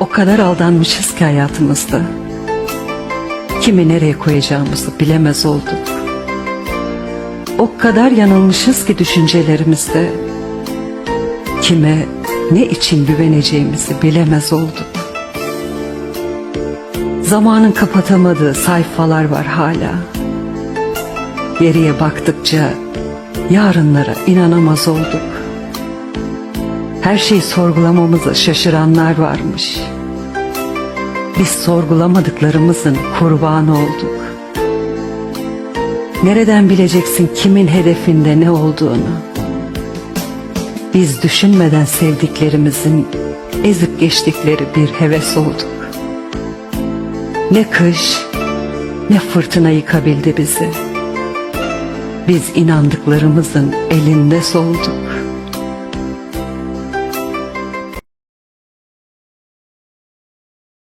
O kadar aldanmışız ki hayatımızda. Kimi nereye koyacağımızı bilemez olduk. O kadar yanılmışız ki düşüncelerimizde. Kime ne için güveneceğimizi bilemez olduk. Zamanın kapatamadığı sayfalar var hala. Geriye baktıkça yarınlara inanamaz olduk. Her şeyi sorgulamamıza şaşıranlar varmış. Biz sorgulamadıklarımızın kurbanı olduk. Nereden bileceksin kimin hedefinde ne olduğunu? Biz düşünmeden sevdiklerimizin ezip geçtikleri bir heves olduk. Ne kış ne fırtına yıkabildi bizi. Biz inandıklarımızın elinde solduk.